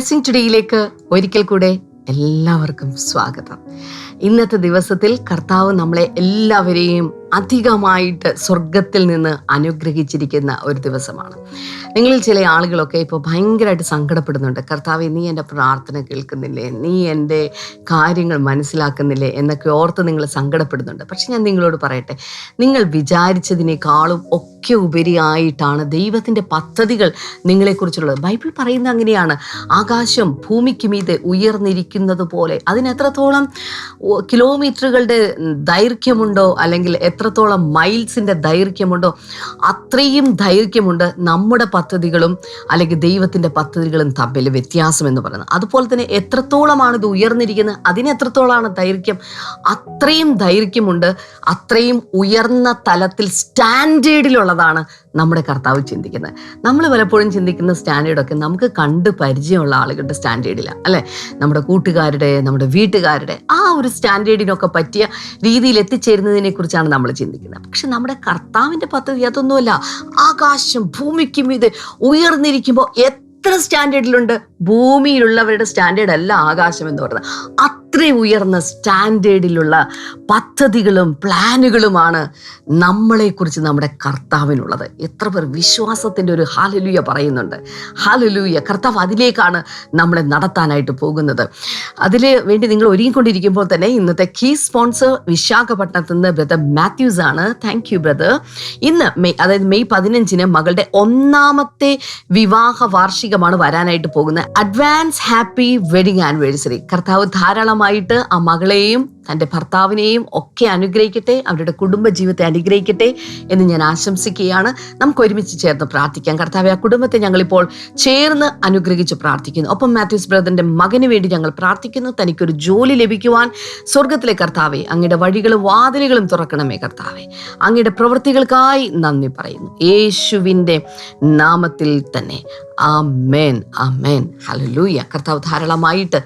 Blessing ടുഡേയിലേക്ക് ഒരിക്കൽ കൂടെ എല്ലാവർക്കും സ്വാഗതം. ഇന്നത്തെ ദിവസത്തിൽ കർത്താവ് നമ്മളെ എല്ലാവരെയും അധികമായിട്ട് സ്വർഗത്തിൽ നിന്ന് അനുഗ്രഹിച്ചിരിക്കുന്ന ഒരു ദിവസമാണ്. നിങ്ങളിൽ ചില ആളുകളൊക്കെ ഇപ്പോൾ ഭയങ്കരമായിട്ട് സങ്കടപ്പെടുന്നുണ്ട്. കർത്താവ് നീ എന്റെ പ്രാർത്ഥന കേൾക്കുന്നില്ലേ? നീ എന്റെ കാര്യങ്ങൾ മനസ്സിലാക്കുന്നില്ലേ? എന്നൊക്കെ ഓർത്ത് നിങ്ങൾ സങ്കടപ്പെടുന്നുണ്ട്. പക്ഷെ ഞാൻ നിങ്ങളോട് പറയട്ടെ നിങ്ങൾ വിചാരിച്ചതിനേക്കാളും ഒക്കെ ഉപരിയായിട്ടാണ് ദൈവത്തിന്റെ പദ്ധതികൾ നിങ്ങളെക്കുറിച്ചുള്ളത്. ബൈബിൾ പറയുന്ന അങ്ങനെയാണ്. ആകാശം ഭൂമിക്ക് മീതെ ഉയർന്നിരിക്കുന്നത് പോലെ അതിന് എത്രത്തോളം ഓ- കിലോമീറ്ററുകളുടെ ദൈർഘ്യമുണ്ടോ? അല്ലെങ്കിൽ എത്രത്തോളം മൈൽസിന്റെ ദൈർഘ്യമുണ്ടോ? അത്രയും ദൈർഘ്യമുണ്ട് നമ്മുടെ പദ്ധതികളും അല്ലെങ്കിൽ ദൈവത്തിന്റെ പദ്ധതികളും തമ്മിൽ വ്യത്യാസം എന്ന് പറയുന്നത്. അതുപോലെ തന്നെ എത്രത്തോളമാണ് ഇത് ഉയർന്നിരിക്കുന്നത്? അതിന് എത്രത്തോളമാണ് ദൈർഘ്യം? അത്രയും ദൈർഘ്യമുണ്ട്. അത്രയും ഉയർന്ന തലത്തിൽ സ്റ്റാൻഡേർഡിലുള്ളതാണ് നമ്മുടെ കർത്താവ് ചിന്തിക്കുന്നത്. നമ്മൾ പലപ്പോഴും ചിന്തിക്കുന്ന സ്റ്റാൻഡേർഡൊക്കെ നമുക്ക് കണ്ട് പരിചയമുള്ള ആളുകളുടെ സ്റ്റാൻഡേർഡില്ല അല്ലേ? നമ്മുടെ കൂട്ടുകാരുടെ നമ്മുടെ വീട്ടുകാരുടെ ആ ഒരു സ്റ്റാൻഡേർഡിനൊക്കെ പറ്റിയ രീതിയിൽ എത്തിച്ചേരുന്നതിനെ കുറിച്ചാണ് നമ്മൾ ചിന്തിക്കുന്നത്. പക്ഷെ നമ്മുടെ കർത്താവിന്റെ പദ്ധതി അതൊന്നുമല്ല. ആകാശം ഭൂമിക്കും ഇത് ഉയർന്നിരിക്കുമ്പോൾ എത്ര സ്റ്റാൻഡേർഡിലുണ്ട് ഭൂമിയിലുള്ളവരുടെ സ്റ്റാൻഡേർഡ് അല്ല ആകാശം എന്ന് പറയുന്നത്. അത്രയും ഉയർന്ന സ്റ്റാൻഡേർഡിലുള്ള പദ്ധതികളും പ്ലാനുകളുമാണ് നമ്മളെക്കുറിച്ച് നമ്മുടെ കർത്താവിനുള്ളത്. എത്ര പേർ വിശ്വാസത്തിന്റെ ഒരു ഹാലലൂയ പറയുന്നുണ്ട്. ഹാലലൂയ. കർത്താവ് അതിലേക്കാണ് നമ്മളെ നടത്താനായിട്ട് പോകുന്നത്. അതിൽ വേണ്ടി നിങ്ങൾ ഒരുങ്ങിക്കൊണ്ടിരിക്കുമ്പോൾ തന്നെ ഇന്നത്തെ കീ സ്പോൺസർ വിശാഖപട്ടണത്ത് നിന്ന് ബ്രദർ മാത്യൂസ് ആണ്. താങ്ക് യു ബ്രദർ ഇന്ന് മെയ് അതായത് മെയ് പതിനഞ്ചിന് മകളുടെ ഒന്നാമത്തെ വിവാഹ വാർഷികമാണ് വരാനായിട്ട് പോകുന്നത്. അഡ്വാൻസ് ഹാപ്പി വെഡിങ് ആനിവേഴ്സറി കർത്താവ് ധാരാളമായിട്ട് ആ മകളെയും തന്റെ ഭർത്താവിനെയും ഒക്കെ അനുഗ്രഹിക്കട്ടെ അവരുടെ കുടുംബ ജീവിതത്തെ അനുഗ്രഹിക്കട്ടെ എന്ന് ഞാൻ ആശംസിക്കുകയാണ്. നമുക്ക് ഒരുമിച്ച് ചേർന്ന് പ്രാർത്ഥിക്കാം. കർത്താവ് ആ കുടുംബത്തെ ഞങ്ങളിപ്പോൾ ചേർന്ന് അനുഗ്രഹിച്ച് പ്രാർത്ഥിക്കുന്നു. ഒപ്പം മാത്യൂസ് ബ്രദറിന്റെ മകന് വേണ്ടി ഞങ്ങൾ പ്രാർത്ഥിക്കുന്നു. തനിക്കൊരു ജോലി ലഭിക്കുവാൻ സ്വർഗത്തിലെ കർത്താവെ അങ്ങയുടെ വഴികളും വാതിലുകളും തുറക്കണമേ കർത്താവെ. അങ്ങയുടെ പ്രവൃത്തികൾക്കായി നന്ദി പറയുന്നു. യേശുവിന്റെ നാമത്തിൽ തന്നെ. ആ മേൻ ആമേൻ. ആമേൻ. ഹല്ലേലൂയ. കർത്താവ് ധാരാളമായിട്ട്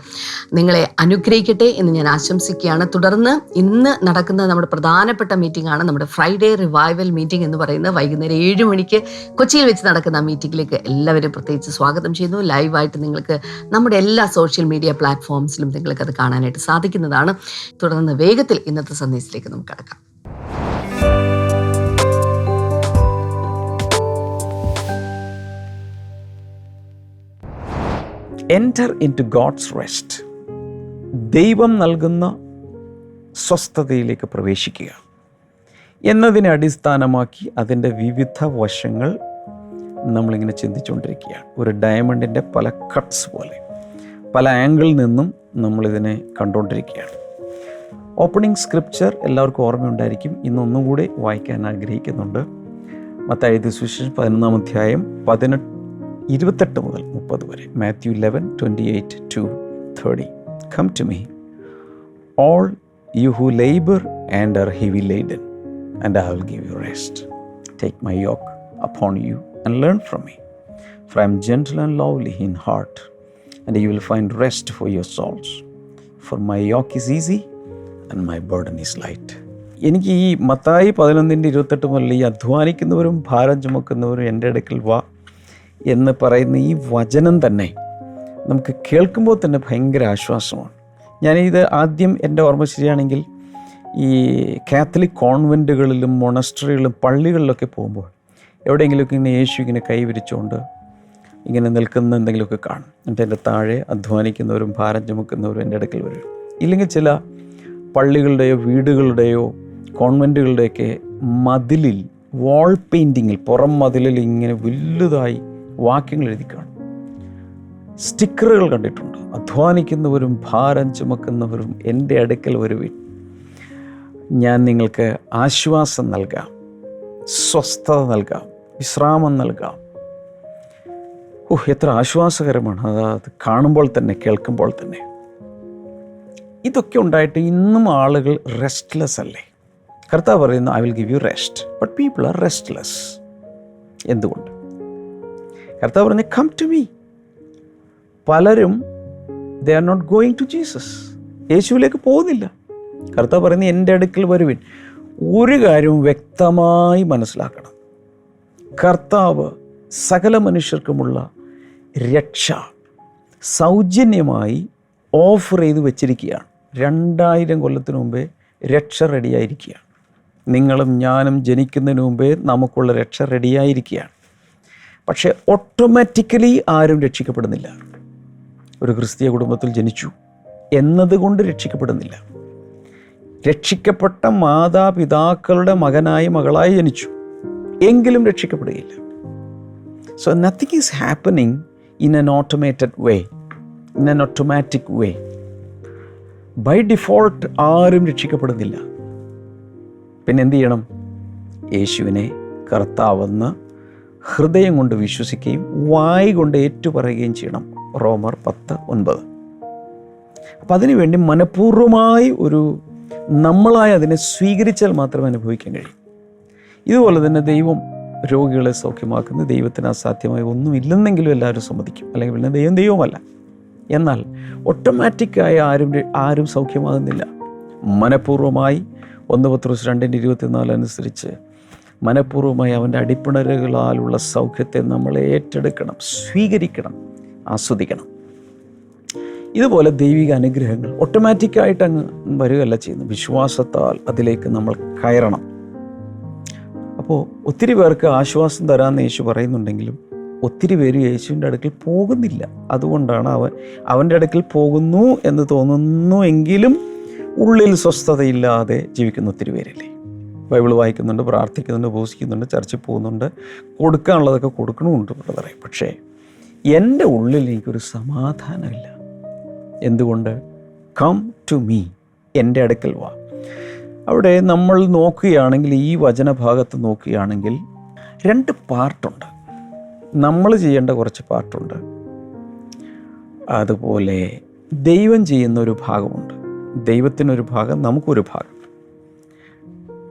നിങ്ങളെ അനുഗ്രഹിക്കട്ടെ എന്ന് ഞാൻ ആശംസിക്കുകയാണ്. തുടർന്ന് ഇന്ന് നടക്കുന്ന നമ്മുടെ പ്രധാനപ്പെട്ട മീറ്റിംഗ് ആണ്. നമ്മുടെ ഫ്രൈഡേ റിവൈവൽ മീറ്റിംഗ് എന്ന് പറയുന്നത് വൈകുന്നേരം ഏഴ് മണിക്ക് കൊച്ചിയിൽ വെച്ച് നടക്കുന്ന മീറ്റിംഗിലേക്ക് എല്ലാവരും പ്രത്യേകിച്ച് സ്വാഗതം ചെയ്യുന്നു. ലൈവായിട്ട് നിങ്ങൾക്ക് നമ്മുടെ എല്ലാ സോഷ്യൽ മീഡിയ പ്ലാറ്റ്ഫോംസിലും നിങ്ങൾക്ക് അത് കാണാനായിട്ട് സാധിക്കുന്നതാണ്. തുടർന്ന് വേഗത്തിൽ ഇന്നത്തെ സന്ദേശത്തിലേക്ക് നമുക്ക് കടക്കാം. Enter into God's rest ദൈവം നൽകുന്ന സ്വസ്ഥതയിലേക്ക് പ്രവേശിക്കുക. എന്നതിനെ അടിസ്ഥാനമാക്കി അതിന്റെ വിവിധ വശങ്ങൾ നമ്മളിങ്ങനെ ചിന്തിച്ചുകൊണ്ടിരിക്കുകയാണ് ഒരു ഡയമണ്ടിന്റെ പല കട്ട്സ് പോലെ. പല ആംഗിളിൽ നിന്നും നമ്മളിതിനെ കണ്ടുകൊണ്ടിരിക്കുകയാണ് ഓപ്പണിംഗ് സ്ക്രിപ്ചർ എല്ലാവർക്കും ഓർമ്മയുണ്ടായിരിക്കും. ഇന്നൊന്നും കൂടി വായിക്കാൻ ആഗ്രഹിക്കുന്നുണ്ട്. മത്തായത് സുവിശേഷം പതിനൊന്നാം അധ്യായം പതിനെട്ട് ഇരുപത്തെട്ട് മുതൽ മുപ്പത് വരെ. Matthew eleven twenty eight to thirty come to me all you who labour and are heavy laden, and I will give you rest take my yoke upon you and learn from me For I am gentle and lowly in heart, and you will find rest for your souls. For my yoke is easy and my burden is light. എനിക്ക് ഈ മത്തായി പതിനൊന്നിന്റെ ഇരുപത്തെട്ട് മുതൽ ഈ അധ്വാനിക്കുന്നവരും ഭാരം ചുമക്കുന്നവരും എന്റെ അടുക്കൽ വാ എന്ന് പറയുന്ന ഈ വചനം തന്നെ നമുക്ക് കേൾക്കുമ്പോൾ തന്നെ ഭയങ്കര ആശ്വാസമാണ് ഞാനിത് ആദ്യം എന്റെ ഓർമ്മ ശരിയാണെങ്കിൽ ഈ കാത്തലിക് കോൺവെന്റുകളിലും മൊണസ്ട്രികളിലും പള്ളികളിലൊക്കെ പോകുമ്പോൾ എവിടെയെങ്കിലുമൊക്കെ ഇങ്ങനെ യേശു ഇങ്ങനെ കൈവിരിച്ചുകൊണ്ട് ഇങ്ങനെ നിൽക്കുന്ന എന്തെങ്കിലുമൊക്കെ കാണും. എന്നിട്ട് എന്റെ താഴെ അധ്വാനിക്കുന്നവരും ഭാരം ചുമക്കുന്നവരും എന്റെ അടുക്കൽ വരും. ഇല്ലെങ്കിൽ ചില പള്ളികളുടെയോ വീടുകളുടെയോ കോൺവെന്റുകളുടെയൊക്കെ മതിലിൽ വാൾ പെയിന്റിങ്ങിൽ പുറം മതിലിൽ ഇങ്ങനെ വലുതായി വാക്യങ്ങൾ എഴുതി കാണും. സ്റ്റിക്കറുകൾ കണ്ടിട്ടുണ്ട്. അധ്വാനിക്കുന്നവരും ഭാരം ചുമക്കുന്നവരും എന്റെ അടുക്കൽ വരുവിൻ ഞാൻ നിങ്ങൾക്ക് ആശ്വാസം നൽകാം സ്വസ്ഥത നൽകാം വിശ്രാമം നൽകാം. ഓഹ് എത്ര ആശ്വാസകരമാണ്. അത് കാണുമ്പോൾ തന്നെ കേൾക്കുമ്പോൾ തന്നെ. ഇതൊക്കെ ഉണ്ടായിട്ട് ഇന്നും ആളുകൾ റെസ്റ്റ്ലെസ് അല്ലേ? കർത്താവ് പറയുന്നു I will give you rest but people are restless എന്തുകൊണ്ട്? കർത്താവ് പറഞ്ഞു കം ടു മീ പലരും they are not going to Jesus യേശുവിലേക്ക് പോകുന്നില്ല. കർത്താവ് പറയുന്നത് എന്റെ അടുക്കൽ വരുവിൻ. ഒരു കാര്യവും വ്യക്തമായി മനസ്സിലാക്കണം. കർത്താവ് സകല മനുഷ്യർക്കുമുള്ള രക്ഷ സൗജന്യമായി ഓഫർ ചെയ്ത് വെച്ചിരിക്കുകയാണ്. രണ്ടായിരം കൊല്ലത്തിനു മുമ്പേ രക്ഷ റെഡിയായിരിക്കുകയാണ് നിങ്ങളും ഞാനും ജനിക്കുന്നതിന് മുമ്പേ നമുക്കുള്ള രക്ഷ റെഡിയായിരിക്കുകയാണ് പക്ഷേ ഓട്ടോമാറ്റിക്കലി ആരും രക്ഷിക്കപ്പെടുന്നില്ല. ഒരു ക്രിസ്തീയ കുടുംബത്തിൽ ജനിച്ചു എന്നതുകൊണ്ട് രക്ഷിക്കപ്പെടുന്നില്ല. രക്ഷിക്കപ്പെട്ട മാതാപിതാക്കളുടെ മകനായി മകളായി ജനിച്ചു എങ്കിലും രക്ഷിക്കപ്പെടുകയില്ല. So nothing is happening in an automated way in an automatic way by default ആരും രക്ഷിക്കപ്പെടുന്നില്ല. പിന്നെ എന്തു ചെയ്യണം? യേശുവിനെ കർത്താവെന്ന് ഹൃദയം കൊണ്ട് വിശ്വസിക്കുകയും വായി കൊണ്ട് ഏറ്റുപറയുകയും ചെയ്യണം. റോമർ പത്ത് ഒൻപത്. അപ്പം അതിനുവേണ്ടി മനഃപൂർവമായി ഒരു നമ്മളായി അതിനെ സ്വീകരിച്ചാൽ മാത്രമേ അനുഭവിക്കാൻ കഴിയൂ. ഇതുപോലെ തന്നെ ദൈവം രോഗികളെ സൗഖ്യമാക്കുന്ന ദൈവത്തിന് അസാധ്യമായി ഒന്നുമില്ലെന്നെങ്കിലും എല്ലാവരും സമ്മതിക്കും. അല്ലെങ്കിൽ പിന്നെ ദൈവം ദൈവമല്ല. എന്നാൽ ഓട്ടോമാറ്റിക്കായി ആരും ആരും സൗഖ്യമാകുന്നില്ല. മനഃപൂർവമായി ഒന്ന് പത്രോസ് രണ്ടിന്റെ ഇരുപത്തിനാല് അനുസരിച്ച് മനഃപൂർവമായി അവന്റെ അടിപ്പിണരുകളാലുള്ള സൗഖ്യത്തെ നമ്മൾ ഏറ്റെടുക്കണം സ്വീകരിക്കണം. ആസ്വദിക്കണം. ഇതുപോലെ ദൈവിക അനുഗ്രഹങ്ങൾ ഓട്ടോമാറ്റിക്കായിട്ട് അങ്ങ് വരികയല്ല ചെയ്യുന്നത്. വിശ്വാസത്താൽ അതിലേക്ക് നമ്മൾ കയറണം. അപ്പോൾ ഒത്തിരി പേർക്ക് ആശ്വാസം തരാമെന്ന് യേശു പറയുന്നുണ്ടെങ്കിലും ഒത്തിരി പേര് യേശുവിന്റെ അടുക്കൽ പോകുന്നില്ല. അതുകൊണ്ടാണ് അവൻ അവന്റെ അടുക്കൽ പോകുന്നു എന്ന് തോന്നുന്നു എങ്കിലും ഉള്ളിൽ സ്വസ്ഥതയില്ലാതെ ജീവിക്കുന്ന ഒത്തിരി പേരില്ലേ? ബൈബിൾ വായിക്കുന്നുണ്ട് പ്രാർത്ഥിക്കുന്നുണ്ട് ഉപസിക്കുന്നുണ്ട് ചർച്ചിൽ പോകുന്നുണ്ട് കൊടുക്കാനുള്ളതൊക്കെ കൊടുക്കണമുണ്ട് പറയും പക്ഷേ എന്റെ ഉള്ളിൽ സമാധാനമില്ല. എന്തുകൊണ്ട്? കം ടു മീ എന്റെ അടുക്കൽ വാ. അവിടെ നമ്മൾ നോക്കുകയാണെങ്കിൽ ഈ വചനഭാഗത്ത് നോക്കുകയാണെങ്കിൽ രണ്ട് പാർട്ടുണ്ട്. നമ്മൾ ചെയ്യേണ്ട കുറച്ച് പാർട്ടുണ്ട്. അതുപോലെ ദൈവം ചെയ്യുന്ന ഒരു ഭാഗമുണ്ട്. ദൈവത്തിനൊരു ഭാഗം നമുക്കൊരു ഭാഗം.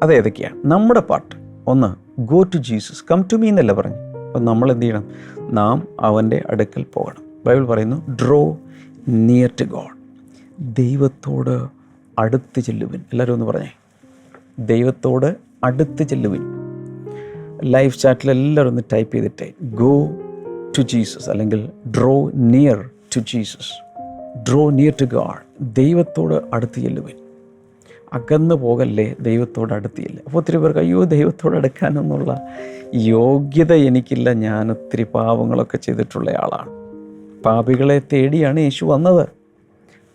അതേതൊക്കെയാണ് നമ്മുടെ പാട്ട്. ഒന്ന് go to Jesus come to me എന്നല്ല പറഞ്ഞു? അപ്പം നമ്മൾ എന്ത് ചെയ്യണം? നാം അവന്റെ അടുക്കൽ പോകണം. ബൈബിൾ പറയുന്നു ഡ്രോ നിയർ ടു ഗോഡ് ദൈവത്തോട് അടുത്ത് ചെല്ലുവിൻ. എല്ലാവരും ഒന്ന് പറഞ്ഞേ. ദൈവത്തോട് അടുത്ത് ചെല്ലുവിൻ. ലൈഫ് ചാറ്റിൽ എല്ലാവരും ഒന്ന് ടൈപ്പ് ചെയ്തിട്ടേ. ഗോ ടു ജീസസ് അല്ലെങ്കിൽ draw near to Jesus draw near to God ദൈവത്തോട് അടുത്ത് ചെല്ലുവിൻ. അകന്നു പോകല്ലേ ദൈവത്തോട് അടുത്തില്ല അപ്പോൾ ഒത്തിരി പേർക്ക് അയ്യോ ദൈവത്തോട് അടുക്കാനെന്നുള്ള യോഗ്യത എനിക്കില്ല. ഞാൻ ഒത്തിരി പാപങ്ങളൊക്കെ ചെയ്തിട്ടുള്ള ആളാണ്. പാപികളെ തേടിയാണ് യേശു വന്നത്.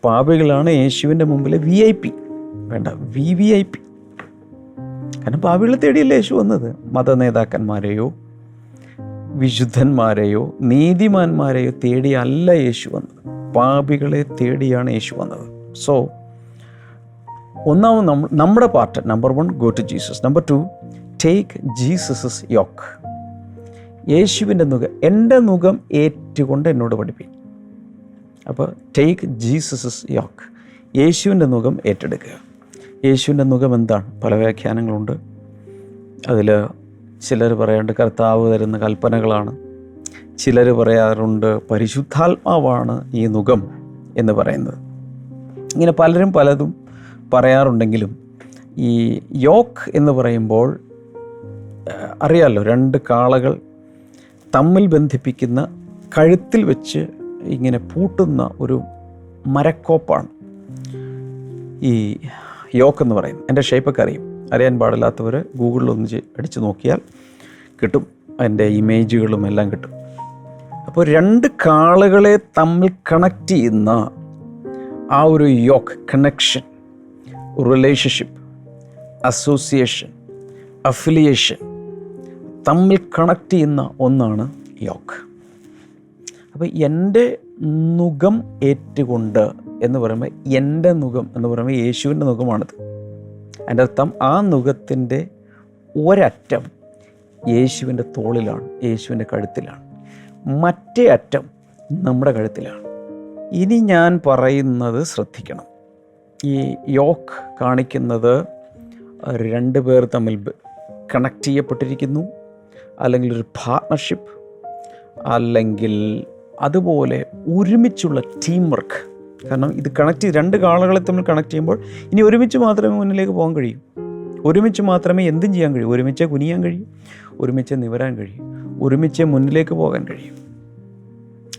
പാപികളാണ് യേശുവിന്റെ മുമ്പിലെ വി ഐ പി വേണ്ട വി വി ഐ പി കാരണം പാപികളെ തേടിയല്ല യേശു വന്നത്? മത നേതാക്കന്മാരെയോ വിശുദ്ധന്മാരെയോ നീതിമാന്മാരെയോ തേടിയല്ല യേശു വന്നത്. പാപികളെ തേടിയാണ് യേശു വന്നത്. സോ ഒന്നാമത് നമ്മ നമ്മുടെ part number one go to Jesus number two take Jesus yoke യേശുവിന്റെ മുഖം എന്റെ മുഖം ഏറ്റുകൊണ്ട് എന്നോട് പഠിപ്പി അപ്പോൾ ടേക്ക് ജീസസ് യോക്ക് യേശുവിന്റെ മുഖം ഏറ്റെടുക്കുക. യേശുവിന്റെ മുഖം എന്താണ്? പല വ്യാഖ്യാനങ്ങളുണ്ട്. അതിൽ ചിലർ പറയാണ്ട് കർത്താവ് തരുന്ന കൽപ്പനകളാണ്. ചിലർ പറയാറുണ്ട് പരിശുദ്ധാത്മാവാണ് ഈ മുഖം എന്ന് പറയുന്നത്. ഇങ്ങനെ പലരും പലതും പറയാറുണ്ടെങ്കിലും ഈ യോക്ക് എന്ന് പറയുമ്പോൾ അറിയാമല്ലോ രണ്ട് കാളകൾ തമ്മിൽ ബന്ധിപ്പിക്കുന്ന കഴുത്തിൽ വെച്ച് ഇങ്ങനെ പൂട്ടുന്ന ഒരു മരക്കോപ്പാണ്. ഈ യോക്ക് എന്ന് പറയുന്നത്. എന്റെ ഷേപ്പൊക്കെ അറിയും. അറിയാൻ പാടില്ലാത്തവർ ചെ- അടിച്ച് നോക്കിയാൽ കിട്ടും. അതിന്റെ ഇമേജുകളും എല്ലാം കിട്ടും. അപ്പോൾ രണ്ട് കാളുകളെ തമ്മിൽ കണക്ട് ചെയ്യുന്ന ആ ഒരു yoke connection relationship association affiliation തമ്മിൽ കണക്ട് ചെയ്യുന്ന ഒന്നാണ് യോഗ അപ്പോൾ എന്റെ നുഖം ഏറ്റുകൊണ്ട് എന്ന് പറയുമ്പോൾ എന്റെ നുഖം എന്ന് പറയുമ്പോൾ യേശുവിന്റെ നുഖമാണിത് അതിന്റെ അർത്ഥം ആ നുഖത്തിന്റെ ഒരറ്റം യേശുവിന്റെ തോളിലാണ് യേശുവിന്റെ കഴുത്തിലാണ്. മറ്റേ അറ്റം നമ്മുടെ കഴുത്തിലാണ്. ഇനി ഞാൻ പറയുന്നത് ശ്രദ്ധിക്കണം. ഈ യോക്ക് കാണിക്കുന്നത് രണ്ട് പേർ തമ്മിൽ കണക്ട് ചെയ്യപ്പെട്ടിരിക്കുന്നു. അല്ലെങ്കിൽ ഒരു പാർട്ണർഷിപ്പ് അല്ലെങ്കിൽ അതുപോലെ ഒരുമിച്ചുള്ള ടീം വർക്ക് കാരണം ഇത് കണക്ട് ചെയ്ത് രണ്ട് കാളുകളെ തമ്മിൽ കണക്ട് ചെയ്യുമ്പോൾ ഇനി ഒരുമിച്ച് മാത്രമേ മുന്നിലേക്ക് പോകാൻ കഴിയൂ. ഒരുമിച്ച് മാത്രമേ എന്തും ചെയ്യാൻ കഴിയൂ. ഒരുമിച്ച് കുനിയാൻ കഴിയും. ഒരുമിച്ച് നിവരാൻ കഴിയും. ഒരുമിച്ച് മുന്നിലേക്ക് പോകാൻ കഴിയും.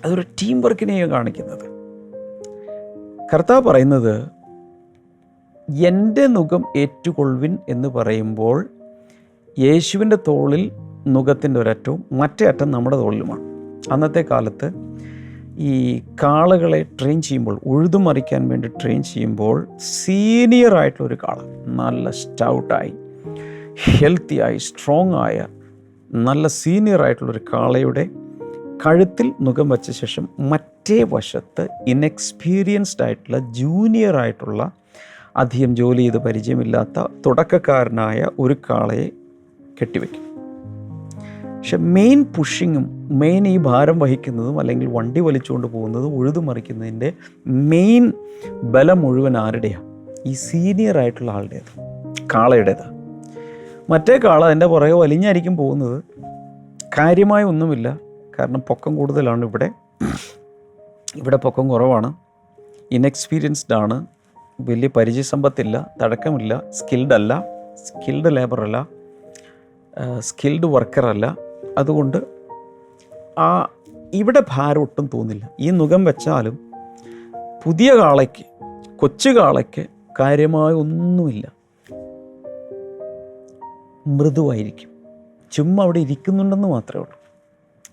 അതൊരു ടീം വർക്കിനെയാണ് കാണിക്കുന്നത്. കർത്താവ് പറയുന്നത് എന്റെ നുഖം ഏറ്റുകൊള്ളുവിൻ എന്ന് പറയുമ്പോൾ യേശുവിന്റെ തോളിൽ നുഖത്തിന്റെ ഒരറ്റവും മറ്റേ അറ്റം നമ്മുടെ തോളിലുമാണ്. അന്നത്തെ കാലത്ത് ഈ കാളകളെ ട്രെയിൻ ചെയ്യുമ്പോൾ ഉഴുതുമറിക്കാൻ വേണ്ടി ട്രെയിൻ ചെയ്യുമ്പോൾ സീനിയർ ആയിട്ടുള്ള ഒരു കാള നല്ല സ്റ്റൗട്ടായി ഹെൽത്തിയായി സ്ട്രോങ് ആയ നല്ല സീനിയർ ആയിട്ടുള്ളൊരു കാളയുടെ കഴുത്തിൽ മുഖം വച്ച ശേഷം മറ്റേ വശത്ത് ഇൻഎക്സ്പീരിയൻസ്ഡ് ആയിട്ടുള്ള ജൂനിയർ ആയിട്ടുള്ള അധികം ജോലി ചെയ്ത് പരിചയമില്ലാത്ത തുടക്കക്കാരനായ ഒരു കാളയെ കെട്ടിവെക്കും. പക്ഷെ മെയിൻ പുഷിങ്ങും മെയിൻ ഈ ഭാരം വഹിക്കുന്നതും അല്ലെങ്കിൽ വണ്ടി വലിച്ചുകൊണ്ട് പോകുന്നതും ഉഴുതുമറിക്കുന്നതിന്റെ മെയിൻ ബലം മുഴുവൻ ആരുടെയാണ് ഈ സീനിയർ ആയിട്ടുള്ള ആളുടേത് കാളയുടേതാണ് മറ്റേ കാള അതിന്റെ പുറകെ വലിഞ്ഞായിരിക്കും പോകുന്നത്. കാര്യമായ ഒന്നുമില്ല. കാരണം പൊക്കം കൂടുതലാണ് ഇവിടെ. ഇവിടെ പൊക്കം കുറവാണ്. ഇൻഎക്സ്പീരിയൻസ്ഡ് ആണ്. വലിയ പരിചയസമ്പത്തില്ല തടക്കമില്ല സ്കിൽഡ് അല്ല സ്കിൽഡ് ലേബറല്ല സ്കിൽഡ് വർക്കറല്ല അതുകൊണ്ട് ആ ഇവിടെ ഭാരം ഒട്ടും തോന്നില്ല. ഈ നുഖം വെച്ചാലും പുതിയ കാളയ്ക്ക് കൊച്ചു കാളയ്ക്ക് കാര്യമായ ഒന്നുമില്ല. മൃദുവായിരിക്കും. ചുമ്മാ അവിടെ ഇരിക്കുന്നുണ്ടെന്ന് മാത്രമേ ഉള്ളൂ.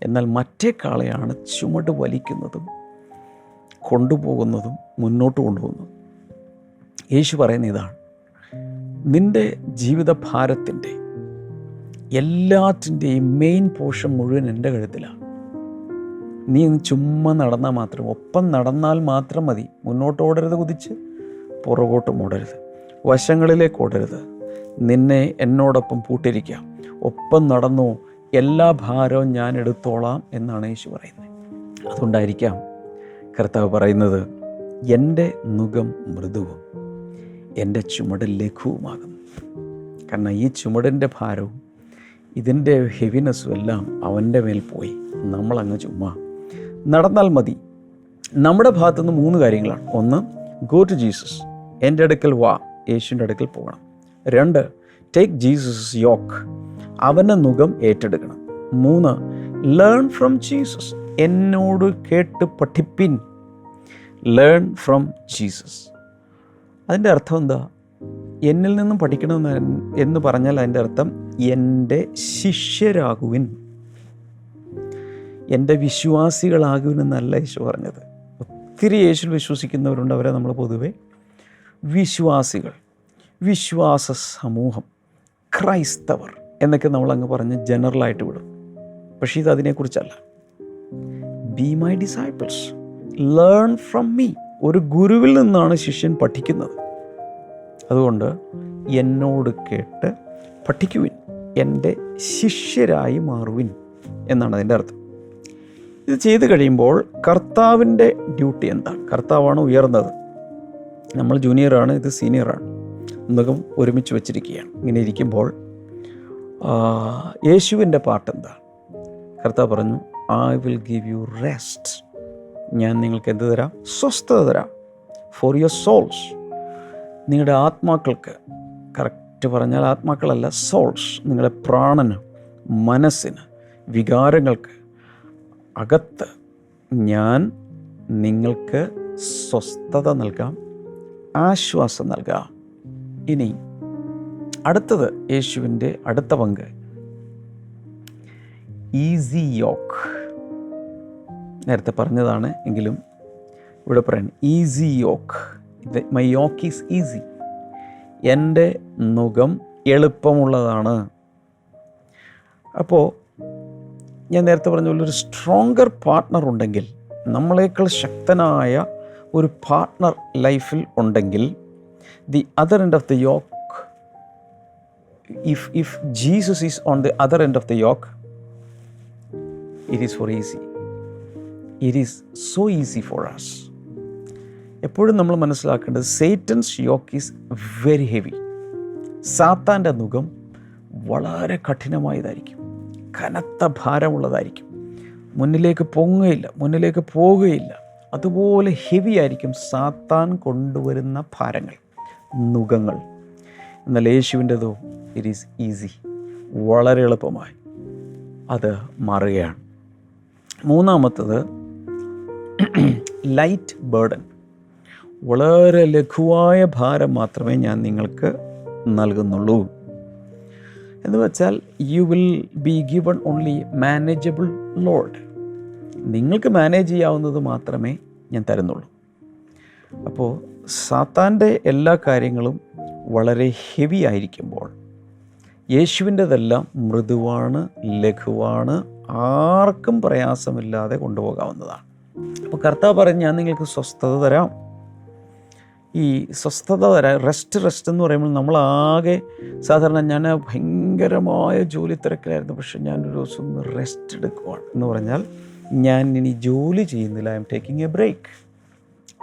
എന്നാൽ മറ്റേ കാളയാണ് ചുമട് വലിക്കുന്നതും കൊണ്ടുപോകുന്നതും മുന്നോട്ട് കൊണ്ടുപോകുന്നതും. യേശു പറയുന്ന ഇതാണ്. നിന്റെ ജീവിതഭാരത്തിന്റെ എല്ലാറ്റിന്റെയും മെയിൻ പോർഷൻ മുഴുവൻ എന്റെ കഴുത്തിലാണ്. നീ ചുമ്മാ നടന്നാൽ മാത്രം ഒപ്പം നടന്നാൽ മാത്രം മതി. മുന്നോട്ട് ഓടരുത് കുതിച്ച് പുറകോട്ടും ഓടരുത് വശങ്ങളിലേക്ക് ഓടരുത്. നിന്നെ എന്നോടൊപ്പം പൂട്ടിരിക്കാം ഒപ്പം നടന്നു എല്ലാ ഭാരവും ഞാൻ എടുത്തോളാം എന്നാണ് യേശു പറയുന്നത്. അതുകൊണ്ടായിരിക്കാം കർത്താവ് പറയുന്നത് എന്റെ നുഖം മൃദുവും. എന്റെ ചുമട് ലഘുവുമാകുന്നു കാരണം ഈ ചുമടിന്റെ ഭാരവും ഇതിന്റെ ഹെവിനെസ്സും എല്ലാം അവന്റെ മേൽ പോയി. നമ്മളങ്ങ് ചുമ്മാ. നടന്നാൽ മതി. നമ്മുടെ ഭാഗത്തു നിന്ന് മൂന്ന് കാര്യങ്ങളാണ്. ഒന്ന് ഗോ ടു ജീസസ് എന്റെ അടുക്കൽ വാ. യേശുവിന്റെ അടുക്കൽ പോകണം. രണ്ട് ടേക്ക് ജീസസ് യോക്ക് അവന്റെ മുഖം ഏറ്റെടുക്കണം. മൂന്ന് ലേൺ ഫ്രം ജീസസ് എന്നോട് കേട്ട് പഠിപ്പിൻ. ലേൺ ഫ്രം ജീസസ് അതിന്റെ അർത്ഥം എന്താ? എന്നിൽ നിന്നും പഠിക്കണമെന്ന് എന്ന് പറഞ്ഞാൽ അതിന്റെ അർത്ഥം എന്റെ ശിഷ്യരാകുവിൻ. എന്റെ വിശ്വാസികളാകുവിൻ എന്നല്ല യേശു പറഞ്ഞത്. ഒത്തിരി യേശു വിശ്വസിക്കുന്നവരുണ്ട് അവരെ നമ്മൾ പൊതുവെ. വിശ്വാസികൾ വിശ്വാസ സമൂഹം ക്രൈസ്തവർ എന്നൊക്കെ നമ്മൾ അങ്ങ് പറഞ്ഞ് ജനറലായിട്ട് വിടും. പക്ഷേ ഇത് അതിനെക്കുറിച്ചല്ല. Be my disciples learn from me ഒരു ഗുരുവിൽ നിന്നാണ് ശിഷ്യൻ പഠിക്കുന്നത്. അതുകൊണ്ട് എന്നോട് കേട്ട് പഠിക്കുവിൻ. എന്റെ ശിഷ്യരായി മാറുവിൻ എന്നാണ് അതിന്റെ അർത്ഥം. ഇത് ചെയ്ത് കഴിയുമ്പോൾ കർത്താവിന്റെ ഡ്യൂട്ടി എന്താണ്? കർത്താവാണ് ഉയർന്നത്. നമ്മൾ ജൂനിയറാണ് ഇത് സീനിയറാണ്. എന്നതും ഒരുമിച്ച് വെച്ചിരിക്കുകയാണ്. ഇങ്ങനെ ഇരിക്കുമ്പോൾ യേശുവിന്റെ പാട്ട് എന്താണ് കർത്താവ് പറഞ്ഞു I will give you rest ഞാൻ നിങ്ങൾക്ക് എന്ത് തരാം? സ്വസ്ഥത തരാം. ഫോർ യുവർ സോൾസ് നിങ്ങളുടെ ആത്മാക്കൾക്ക് കറക്റ്റ് പറഞ്ഞാൽ ആത്മാക്കളല്ല സോൾസ് നിങ്ങളുടെ പ്രാണന് മനസ്സിന് വികാരങ്ങൾക്ക് അകത്ത് ഞാൻ നിങ്ങൾക്ക് സ്വസ്ഥത നൽകാം ആശ്വാസം നൽകാം. ഇനി അടുത്തത് യേശുവിന്റെ അടുത്ത പങ്ക്. ഈസി യോക്ക് നേരത്തെ പറഞ്ഞതാണ് എങ്കിലും ഇവിടെ പറയാൻ easy yoke my yoke is easy എന്റെ നുഖം എളുപ്പമുള്ളതാണ്. അപ്പോൾ ഞാൻ നേരത്തെ പറഞ്ഞ പോലെ ഒരു സ്ട്രോങ്കർ പാർട്ട്ണർ ഉണ്ടെങ്കിൽ നമ്മളേക്കാൾ ശക്തനായ ഒരു പാർട്ട്ണർ ലൈഫിൽ ഉണ്ടെങ്കിൽ the other end of the yoke if if Jesus is on the other end of the yoke it is for easy it is so easy for us എപ്പോഴും നമ്മൾ മനസ്സിലാക്കേണ്ടത് Satan's yoke is very heavy സാത്താന്റെ മുഖം വളരെ കഠിനമായതായിരിക്കും. കനത്ത ഭാരമുള്ളതായിരിക്കും. മുന്നിലേക്ക് പൊങ്ങുകയില്ല മുന്നിലേക്ക് പോകുകയില്ല. അതുപോലെ ഹെവി ആയിരിക്കും സാത്താൻ കൊണ്ടുവരുന്ന ഭാരങ്ങൾ നുഖങ്ങൾ എന്നാൽ യേശുവിന്റെതോ ഇറ്റ് ഈസ് ഈസി വളരെ എളുപ്പമായി അത് മാറുകയാണ്. മൂന്നാമത്തത് ലൈറ്റ് ബേർഡൻ വളരെ ലഘുവായ ഭാരം മാത്രമേ ഞാൻ നിങ്ങൾക്ക് നൽകുന്നുള്ളൂ. എന്ന് വെച്ചാൽ you will be given only manageable load നിങ്ങൾക്ക് മാനേജ് ചെയ്യാവുന്നത് മാത്രമേ ഞാൻ തരുന്നുള്ളൂ. അപ്പോൾ സാത്താന്റെ എല്ലാ കാര്യങ്ങളും വളരെ ഹെവി ആയിരിക്കുമ്പോൾ യേശുവിന്റെതെല്ലാം മൃദുവാണ് ലഘുവാണ് ആർക്കും പ്രയാസമില്ലാതെ കൊണ്ടുപോകാവുന്നതാണ്. അപ്പോൾ കർത്താവ് പറഞ്ഞ് ഞാൻ നിങ്ങൾക്ക് സ്വസ്ഥത തരാം. ഈ സ്വസ്ഥത തരാൻ റെസ്റ്റ് റെസ്റ്റ് എന്ന് പറയുമ്പോൾ നമ്മളാകെ സാധാരണ ഞാൻ ഭയങ്കരമായ ജോലി തിരക്കിലായിരുന്നു. പക്ഷെ ഞാനൊരു ദിവസം റെസ്റ്റ് എടുക്കുവാണ് എന്ന് പറഞ്ഞാൽ ഞാൻ ഇനി ജോലി ചെയ്യുന്നില്ല. I'm taking a break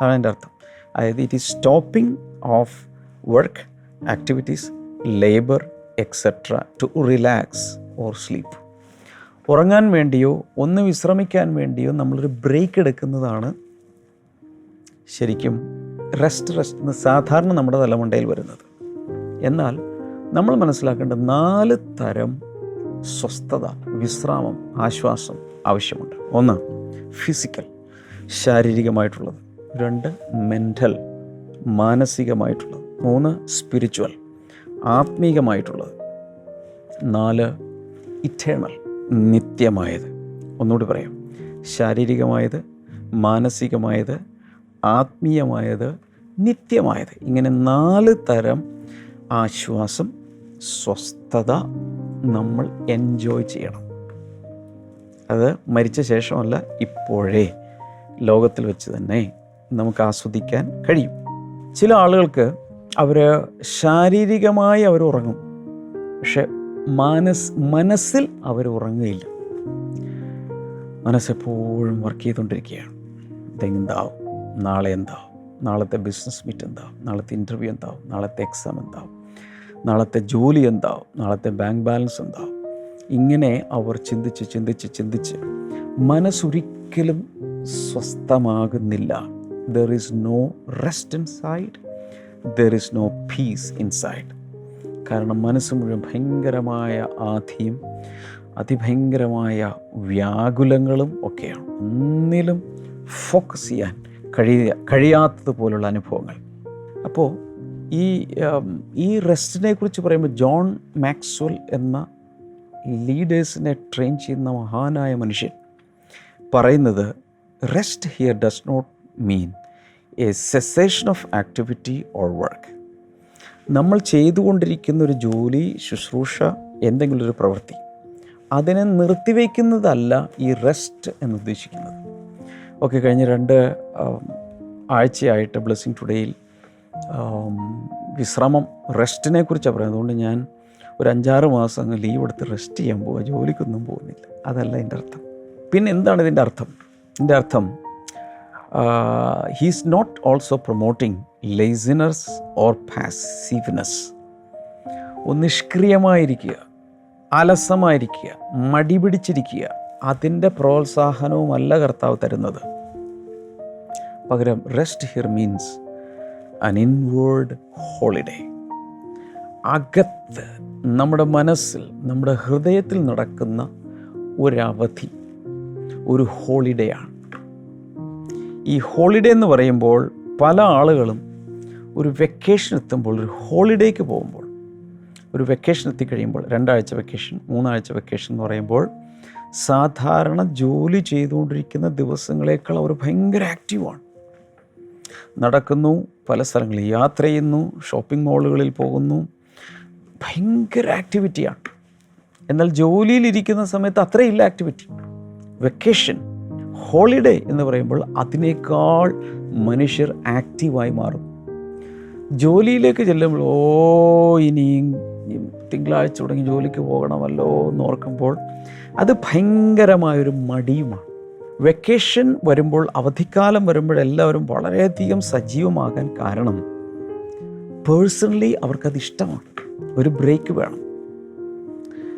അതാണ് എന്റെ അർത്ഥം. അതായത് it is stopping of work activities labour etcetera to relax or sleep ഉറങ്ങാൻ വേണ്ടിയോ ഒന്ന് വിശ്രമിക്കാൻ വേണ്ടിയോ നമ്മളൊരു ബ്രേക്ക് എടുക്കുന്നതാണ് ശരിക്കും റെസ്റ്റ് റെസ്റ്റ് എന്ന് സാധാരണ നമ്മുടെ തലമുണ്ടയിൽ വരുന്നത്. എന്നാൽ നമ്മൾ മനസ്സിലാക്കേണ്ട നാല് തരം സ്വസ്ഥത വിശ്രാമം ആശ്വാസം ആവശ്യമുണ്ട്. ഒന്ന് ഫിസിക്കൽ ശാരീരികമായിട്ടുള്ളത്. രണ്ട് മെന്റൽ മാനസികമായിട്ടുള്ളത്. മൂന്ന് സ്പിരിച്വൽ ആത്മീകമായിട്ടുള്ളത്. നാല് ഇറ്റേണൽ നിത്യമായത്. ഒന്നുകൂടി പറയാം. ശാരീരികമായത് മാനസികമായത് ആത്മീയമായത് നിത്യമായത്. ഇങ്ങനെ നാല് തരം ആശ്വാസം സ്വസ്ഥത നമ്മൾ എൻജോയ് ചെയ്യണം. അത് മരിച്ച ശേഷമല്ല ഇപ്പോഴേ ലോകത്തിൽ വെച്ച് തന്നെ നമുക്ക് ആസ്വദിക്കാൻ കഴിയും. ചില ആളുകൾക്ക് അവർ ശാരീരികമായി അവർ ഉറങ്ങും. പക്ഷെ മനസ് മനസ്സിൽ അവർ ഉറങ്ങുകയില്ല. മനസ്സെപ്പോഴും വർക്ക് ചെയ്തുകൊണ്ടിരിക്കുകയാണ്. ഇതെന്താവും? നാളെ എന്താവും നാളത്തെ ബിസിനസ് മീറ്റ് എന്താവും നാളത്തെ ഇന്റർവ്യൂ എന്താവും നാളത്തെ എക്സാം എന്താവും നാളത്തെ ജോലി എന്താവും നാളത്തെ ബാങ്ക് ബാലൻസ് എന്താവും ഇങ്ങനെ അവർ ചിന്തിച്ച് ചിന്തിച്ച് ചിന്തിച്ച് മനസ്സൊരിക്കലും സ്വസ്ഥമാകുന്നില്ല. There is no rest inside there is no peace inside കാരണം മനസ്സ് മുഴുവൻ ഭയങ്കരമായ ആധിയും അതിഭയങ്കരമായ വ്യാകുലങ്ങളും ഒക്കെയാണ്. ഒന്നിലും ഫോക്കസ് ചെയ്യാൻ കഴിയ കഴിയാത്തതുപോലുള്ള അനുഭവങ്ങൾ. അപ്പോൾ ഈ ഈ റെസ്റ്റിനെ കുറിച്ച് പറയുമ്പോൾ ജോൺ മാക്സ്വൽ എന്ന ലീഡേഴ്സിനെ ട്രെയിൻ ചെയ്യുന്ന മഹാനായ മനുഷ്യൻ പറയുന്നത് rest here does not mean a cessation of activity or work നമ്മൾ ചെയ്തുകൊണ്ടിരിക്കുന്ന ഒരു ജോലി ശുശ്രൂഷ എന്തെങ്കിലും ഒരു പ്രവൃത്തി അതിനെ നിർത്തിവെക്കുന്നതല്ല ഈ റെസ്റ്റ് എന്ന് കഴിഞ്ഞ് കഴിഞ്ഞ രണ്ട് ആഴ്ചയായിട്ട് ബ്ലെസ്സിങ് ടുഡേയിൽ വിശ്രമം റെസ്റ്റിനെ കുറിച്ചാണ് പറയുന്നത്. അതുകൊണ്ട് ഞാൻ ഒരു അഞ്ചാറ് മാസം അങ്ങ് ലീവ് എടുത്ത് റെസ്റ്റ് ചെയ്യാൻ പോവുക ജോലിക്കൊന്നും പോകുന്നില്ല. അതല്ല എന്റെ അർത്ഥം. പിന്നെ എന്താണ് ഇതിന്റെ അർത്ഥം? ഇതിന്റെ അർത്ഥം he's not also promoting laziness or passiveness ഒന്ന് നിഷ്ക്രിയമായിരിക്കുക അലസമായിരിക്കുക മടി പിടിച്ചിരിക്കുക. അതിന്റെ പ്രോത്സാഹനവുമല്ല കർത്താവ് തരുന്നത്. പകരം rest here means an inward holiday അകത്ത് നമ്മുടെ മനസ്സിൽ നമ്മുടെ ഹൃദയത്തിൽ നടക്കുന്ന ഒരവധി ഒരു ഹോളിഡേ ആണ്. ഈ ഹോളിഡേ എന്ന് പറയുമ്പോൾ പല ആളുകളും ഒരു വെക്കേഷൻ എത്തുമ്പോൾ ഒരു ഹോളിഡേക്ക് പോകുമ്പോൾ ഒരു വെക്കേഷൻ എത്തിക്കഴിയുമ്പോൾ രണ്ടാഴ്ച വെക്കേഷൻ മൂന്നാഴ്ച വെക്കേഷൻ എന്ന് പറയുമ്പോൾ സാധാരണ ജോലി ചെയ്തുകൊണ്ടിരിക്കുന്ന ദിവസങ്ങളേക്കാൾ അവർ ഭയങ്കര ആക്റ്റീവാണ് നടക്കുന്നു പല സ്ഥലങ്ങളിൽ യാത്ര ചെയ്യുന്നു ഷോപ്പിംഗ് മാളുകളിൽ പോകുന്നു. ഭയങ്കര ആക്ടിവിറ്റിയാണ് എന്നാൽ ജോലിയിലിരിക്കുന്ന സമയത്ത് അത്രയില്ല ആക്ടിവിറ്റി വെക്കേഷൻ ഹോളിഡേ എന്ന് പറയുമ്പോൾ അതിനേക്കാൾ മനുഷ്യർ ആക്റ്റീവായി മാറും ജോലിയിലേക്ക് ചെല്ലുമ്പോൾ ഓ ഇനിയും തിങ്കളാഴ്ച തുടങ്ങി ജോലിക്ക് പോകണമല്ലോ എന്ന് ഓർക്കുമ്പോൾ അത് ഭയങ്കരമായൊരു മടിയുമാണ്. വെക്കേഷൻ വരുമ്പോൾ അവധിക്കാലം വരുമ്പോഴെല്ലാവരും വളരെയധികം സജീവമാകാൻ കാരണം പേഴ്സണലി അവർക്കത് ഇഷ്ടമാണ്. ഒരു ബ്രേക്ക് വേണം.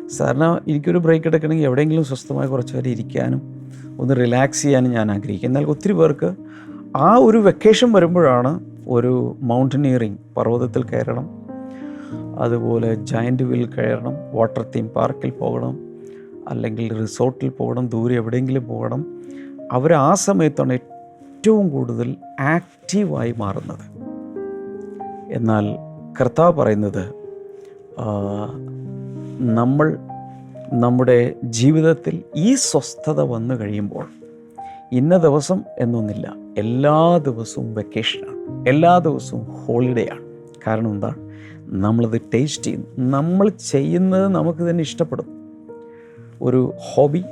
സാറിന് എനിക്കൊരു ബ്രേക്ക് എടുക്കണമെങ്കിൽ എവിടെയെങ്കിലും സ്വസ്ഥമായി കുറച്ച് നേരം ഇരിക്കാനും ഒന്ന് റിലാക്സ് ചെയ്യാനും ഞാൻ ആഗ്രഹിക്കും. എന്നാൽ ഒത്തിരി പേർക്ക് ആ ഒരു വെക്കേഷൻ വരുമ്പോഴാണ് ഒരു മൗണ്ടനിയറിങ് പർവതത്തിൽ കയറണം അതുപോലെ ജയന്റ് വീൽ കയറണം വാട്ടർ തീം പാർക്കിൽ പോകണം അല്ലെങ്കിൽ റിസോർട്ടിൽ പോകണം ദൂരെ എവിടെയെങ്കിലും പോകണം അവർ ആ സമയത്താണ് ഏറ്റവും കൂടുതൽ ആക്റ്റീവായി മാറുന്നത്. എന്നാൽ കർത്താവ് പറയുന്നത് നമ്മൾ നമ്മുടെ ജീവിതത്തിൽ ഈ സ്വസ്ഥത വന്നു കഴിയുമ്പോൾ ഇന്ന ദിവസം എന്നൊന്നില്ല എല്ലാ ദിവസവും വെക്കേഷനാണ് എല്ലാ ദിവസവും ഹോളിഡേ ആണ് കാരണം എന്താണ്? നമ്മളത് ടേസ്റ്റ് ചെയ്യുന്നു. നമ്മൾ ചെയ്യുന്നത് നമുക്ക് തന്നെ ഇഷ്ടപ്പെടും. ഒരു ഹോബി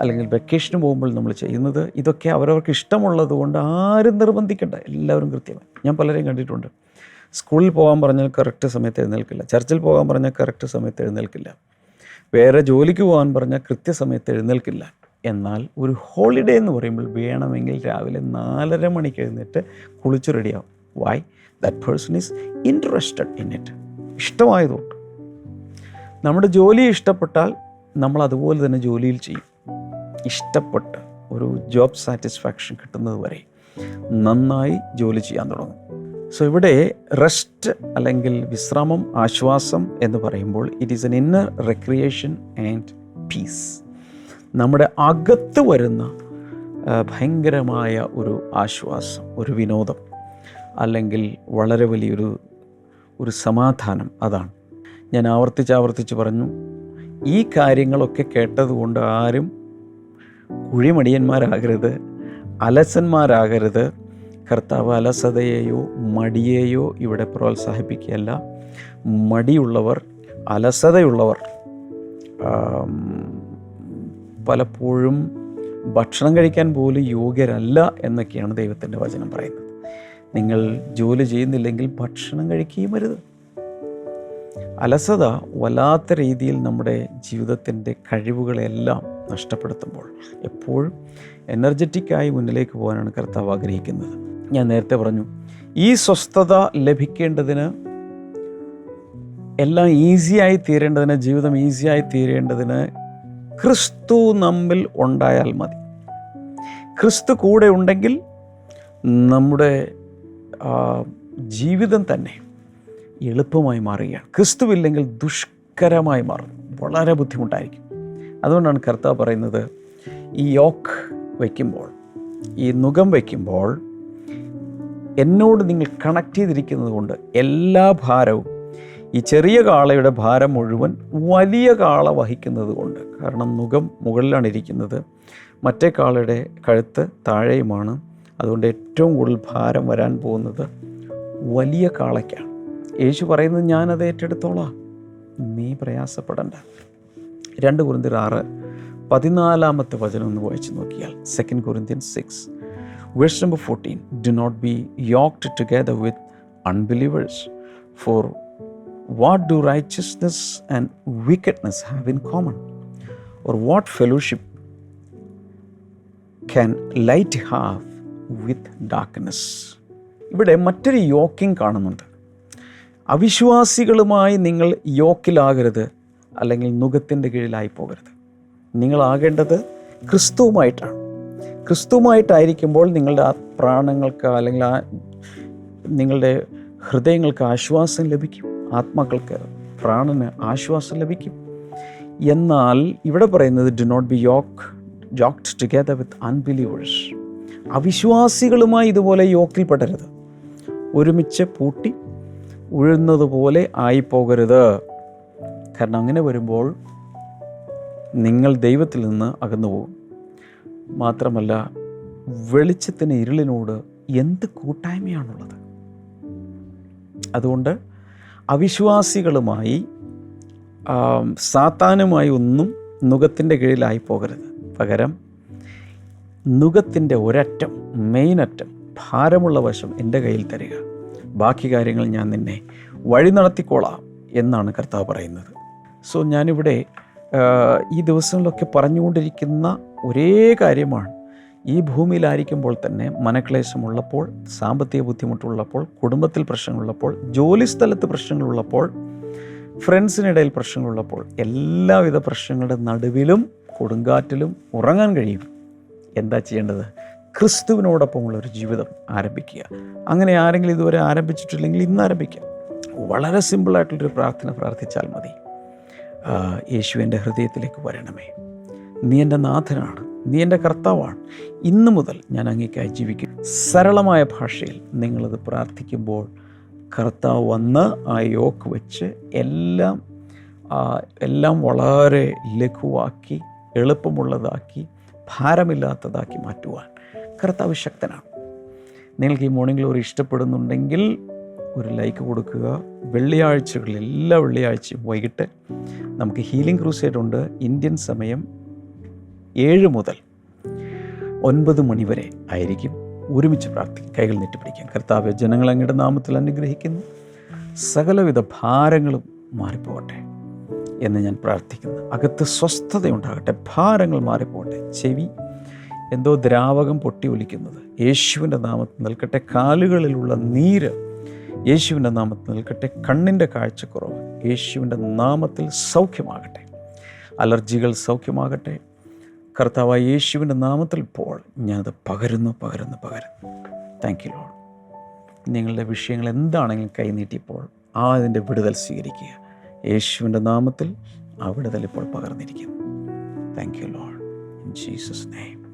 അല്ലെങ്കിൽ വെക്കേഷന് പോകുമ്പോൾ നമ്മൾ ചെയ്യുന്നത് ഇതൊക്കെ അവരവർക്ക് ഇഷ്ടമുള്ളത് കൊണ്ട് ആരും നിർബന്ധിക്കണ്ട. എല്ലാവരും കൃത്യമായി. ഞാൻ പലരെയും കണ്ടിട്ടുണ്ട്. സ്കൂളിൽ പോകാൻ പറഞ്ഞാൽ കറക്റ്റ് സമയത്ത് എഴുന്നേൽക്കില്ല. ചർച്ചിൽ പോകാൻ പറഞ്ഞാൽ കറക്റ്റ് സമയത്ത് എഴുന്നേൽക്കില്ല. വേറെ ജോലിക്ക് പോകാൻ പറഞ്ഞാൽ കൃത്യസമയത്ത് എഴുന്നേൽക്കില്ല. എന്നാൽ ഒരു ഹോളിഡേ എന്ന് പറയുമ്പോൾ വേണമെങ്കിൽ രാവിലെ നാലര മണിക്ക് എഴുന്നേറ്റ് കുളിച്ച് റെഡിയാവും why that person is interested in it ഇഷ്ടമായതുകൊണ്ട്. നമ്മുടെ ജോലി ഇഷ്ടപ്പെട്ടാൽ നമ്മൾ അതുപോലെ തന്നെ ജോലിയിൽ ചെയ്യും. ഇഷ്ടപ്പെട്ട് ഒരു ജോബ് സാറ്റിസ്ഫാക്ഷൻ കിട്ടുന്നത് വരെ നന്നായി ജോലി ചെയ്യാൻ തുടങ്ങും. സോ ഇവിടെ റെസ്റ്റ് അല്ലെങ്കിൽ വിശ്രമം ആശ്വാസം എന്ന് പറയുമ്പോൾ it is an inner recreation and peace നമ്മുടെ അകത്ത് വരുന്ന ഭയങ്കരമായ ഒരു ആശ്വാസം ഒരു വിനോദം അല്ലെങ്കിൽ വളരെ വലിയൊരു ഒരു സമാധാനം അതാണ്. ഞാൻ ആവർത്തിച്ച് ആവർത്തിച്ച് പറഞ്ഞു ഈ കാര്യങ്ങളൊക്കെ കേട്ടതുകൊണ്ട് ആരും കുഴിമടിയന്മാരാകരുത് അലസന്മാരാകരുത്. കർത്താവ് അലസതയെയോ മടിയെയോ ഇവിടെ പ്രോത്സാഹിപ്പിക്കുകയല്ല. മടിയുള്ളവർ അലസതയുള്ളവർ പലപ്പോഴും ഭക്ഷണം കഴിക്കാൻ പോലും യോഗ്യരല്ല എന്നൊക്കെയാണ് ദൈവത്തിന്റെ വചനം പറയുന്നത്. നിങ്ങൾ ജോലി ചെയ്യുന്നില്ലെങ്കിൽ ഭക്ഷണം കഴിക്കുകയും അരുത്. അലസത വല്ലാത്ത രീതിയിൽ നമ്മുടെ ജീവിതത്തിന്റെ കഴിവുകളെല്ലാം നഷ്ടപ്പെടുത്തുമ്പോൾ എപ്പോഴും എനർജറ്റിക്കായി മുന്നിലേക്ക് പോകാനാണ് കർത്താവ് ആഗ്രഹിക്കുന്നത്. ഞാൻ നേരത്തെ പറഞ്ഞു ഈ സ്വസ്ഥത ലഭിക്കേണ്ടതിന് എല്ലാം ഈസിയായി തീരേണ്ടതിന് ജീവിതം ഈസിയായി തീരേണ്ടതിന് ക്രിസ്തു നമ്മിൽ ഉണ്ടായാൽ മതി. ക്രിസ്തു കൂടെ ഉണ്ടെങ്കിൽ നമ്മുടെ ജീവിതം തന്നെ എളുപ്പമായി മാറുകയാണ്. ക്രിസ്തുവില്ലെങ്കിൽ ദുഷ്കരമായി മാറും. വളരെ ബുദ്ധിമുട്ടായിരിക്കും. അതുകൊണ്ടാണ് കർത്താവ് പറയുന്നത് ഈ യോക്ക് വയ്ക്കുമ്പോൾ ഈ നുഖം വയ്ക്കുമ്പോൾ എന്നോട് നിങ്ങൾ കണക്ട് ചെയ്തിരിക്കുന്നത് കൊണ്ട് എല്ലാ ഭാരവും ഈ ചെറിയ കാളയുടെ ഭാരം മുഴുവൻ വലിയ കാള വഹിക്കുന്നത് കൊണ്ട് കാരണം മുഖം മുകളിലാണ് ഇരിക്കുന്നത് മറ്റേ കാളയുടെ കഴുത്ത് താഴെയുമാണ് അതുകൊണ്ട് ഏറ്റവും കൂടുതൽ ഭാരം വരാൻ പോകുന്നത് വലിയ കാളയ്ക്കാണ്. യേശു പറയുന്നത് ഞാനത് ഏറ്റെടുത്തോളാം. നീ പ്രയാസപ്പെടണ്ട. രണ്ട് കുറിന്തിർ ആറ് പതിനാലാമത്തെ വചനം ഒന്ന് വായിച്ചു നോക്കിയാൽ second Corinthian six verse number fourteen do not be yoked together with unbelievers for what do righteousness and wickedness have in common or what fellowship can light have with darkness ഇവിടെ മറ്റൊരു യോക്കിംഗ് കാണുന്നുണ്ട്. അവിശ്വാസികളുമായി നിങ്ങൾ യോക്കിലാകരുത് അല്ലെങ്കിൽ നുഖത്തിന്റെ കീഴിലായി പോകരുത്. നിങ്ങളാകേണ്ടത് ക്രിസ്തുവുമായിട്ടാണ്. ക്രിസ്തുവുമായിട്ടായിരിക്കുമ്പോൾ നിങ്ങളുടെ ആ പ്രാണങ്ങൾക്ക് അല്ലെങ്കിൽ ആ നിങ്ങളുടെ ഹൃദയങ്ങൾക്ക് ആശ്വാസം ലഭിക്കും. ആത്മാക്കൾക്ക് പ്രാണന് ആശ്വാസം ലഭിക്കും. എന്നാൽ ഇവിടെ പറയുന്നത് do not be yoke yoked together with unbelievers അവിശ്വാസികളുമായി ഇതുപോലെ യോക്കിൽപ്പെടരുത്. ഒരുമിച്ച് പൂട്ടി ഉഴുന്നതുപോലെ ആയിപ്പോകരുത്. കാരണം അങ്ങനെ വരുമ്പോൾ നിങ്ങൾ ദൈവത്തിൽ നിന്ന് അകന്നു പോകും. മാത്രമല്ല വെളിച്ചത്തിന് ഇരുളിനോട് എന്ത് കൂട്ടായ്മയാണുള്ളത്? അതുകൊണ്ട് അവിശ്വാസികളുമായി സാത്താനുമായി ഒന്നും നുഖത്തിന്റെ കീഴിലായി പോകരുത് പകരം നുഖത്തിന്റെ ഒരറ്റം മെയിൻ അറ്റം ഭാരമുള്ള വശം എന്റെ കയ്യിൽ തരിക. ബാക്കി കാര്യങ്ങൾ ഞാൻ നിന്നെ വഴി നടത്തിക്കോളാം എന്നാണ് കർത്താവ് പറയുന്നത്. സോ ഞാനിവിടെ ഈ ദിവസങ്ങളിലൊക്കെ പറഞ്ഞുകൊണ്ടിരിക്കുന്ന ഒരേ കാര്യമാണ്. ഈ ഭൂമിയിലായിരിക്കുമ്പോൾ തന്നെ മനക്ലേശമുള്ളപ്പോൾ സാമ്പത്തിക ബുദ്ധിമുട്ടുള്ളപ്പോൾ കുടുംബത്തിൽ പ്രശ്നങ്ങളുള്ളപ്പോൾ ജോലി സ്ഥലത്ത് പ്രശ്നങ്ങളുള്ളപ്പോൾ ഫ്രണ്ട്സിനിടയിൽ പ്രശ്നങ്ങളുള്ളപ്പോൾ എല്ലാവിധ പ്രശ്നങ്ങളുടെ നടുവിലും കൊടുങ്കാറ്റിലും ഉറങ്ങാൻ കഴിയും. എന്താ ചെയ്യേണ്ടത്? ക്രിസ്തുവിനോടൊപ്പമുള്ള ഒരു ജീവിതം ആരംഭിക്കുക. അങ്ങനെ ആരെങ്കിലും ഇതുവരെ ആരംഭിച്ചിട്ടില്ലെങ്കിൽ ഇന്ന് ആരംഭിക്കാം. വളരെ സിമ്പിളായിട്ടുള്ളൊരു പ്രാർത്ഥന പ്രാർത്ഥിച്ചാൽ മതി. യേശു എന്റെ ഹൃദയത്തിലേക്ക് വരണമേ. നീ എന്റെ നാഥനാണ്. നീ എന്റെ കർത്താവാണ്. ഇന്നു മുതൽ ഞാൻ അങ്ങേക്കായി ജീവിക്കും. സരളമായ ഭാഷയിൽ നിങ്ങളത് പ്രാർത്ഥിക്കുമ്പോൾ കർത്താവ് വന്ന് ആ യോക്ക് വെച്ച് എല്ലാം എല്ലാം വളരെ ലഘുവാക്കി എളുപ്പമുള്ളതാക്കി ഭാരമില്ലാത്തതാക്കി മാറ്റുവാൻ കർത്താവ് ശക്തനാണ് നിങ്ങൾക്ക് ഈ മോർണിംഗ് ഗ്ലോറി ഇഷ്ടപ്പെടുന്നുണ്ടെങ്കിൽ ഒരു ലൈക്ക് കൊടുക്കുക. വെള്ളിയാഴ്ചകളിൽ എല്ലാ വെള്ളിയാഴ്ചയും വൈകിട്ട് നമുക്ക് ഹീലിംഗ് ക്രൂസേഡ് ഉണ്ട്. ഇന്ത്യൻ സമയം ഏഴ് മുതൽ ഒൻപത് മണിവരെ ആയിരിക്കും. ഒരുമിച്ച് പ്രാർത്ഥിക്കും കൈകൾ നീട്ടിപ്പിടിക്കാം കർത്താവ് ജനങ്ങൾ അങ്ങയുടെ നാമത്തിൽ അനുഗ്രഹിക്കുന്നു. സകലവിധ ഭാരങ്ങളും മാറിപ്പോകട്ടെ എന്ന് ഞാൻ പ്രാർത്ഥിക്കുന്നു. അകത്ത് സ്വസ്ഥതയുണ്ടാകട്ടെ. ഭാരങ്ങൾ മാറിപ്പോകട്ടെ. ചെവി എന്തോ ദ്രാവകം പൊട്ടി ഒലിക്കുന്നത്. യേശുവിന്റെ നാമത്തിൽ നിൽക്കട്ടെ കാലുകളിലുള്ള നീര്. യേശുവിന്റെ നാമത്തിൽ നിൽക്കട്ടെ കണ്ണിന്റെ കാഴ്ചക്കുറവ്. യേശുവിന്റെ നാമത്തിൽ സൗഖ്യമാകട്ടെ. അലർജികൾ സൗഖ്യമാകട്ടെ. കർത്താവായ യേശുവിന്റെ നാമത്തിൽ ഇപ്പോൾ ഞാനത് പകരുന്നു പകരുന്നു പകരുന്നു. താങ്ക് യു ലോഡ് നിങ്ങളുടെ വിഷയങ്ങൾ എന്താണെങ്കിലും കൈനീട്ടിയപ്പോൾ ആ അതിന്റെ വിടുതൽ സ്വീകരിക്കുക. യേശുവിന്റെ നാമത്തിൽ ആ വിടുതൽ ഇപ്പോൾ പകർന്നിരിക്കുന്നു. Thank you Lord in Jesus name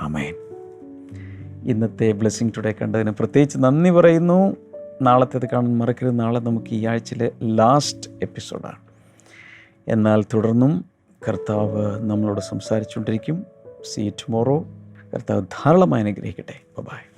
amen ഇന്നത്തെ ബ്ലെസ്സിങ് ടുഡേ കണ്ടതിന് പ്രത്യേകിച്ച് നന്ദി പറയുന്നു. നാളത്തേത് കാണാൻ മറക്കരുത്. നാളെ നമുക്ക് ഈ ആഴ്ചയിലെ ലാസ്റ്റ് എപ്പിസോഡാണ് എന്നാൽ തുടർന്നും കർത്താവ് നമ്മളോട് സംസാരിച്ചുകൊണ്ടിരിക്കും. സീ ടുമോറോ കർത്താവ് ധാരാളമായി അനുഗ്രഹിക്കട്ടെ. ബൈ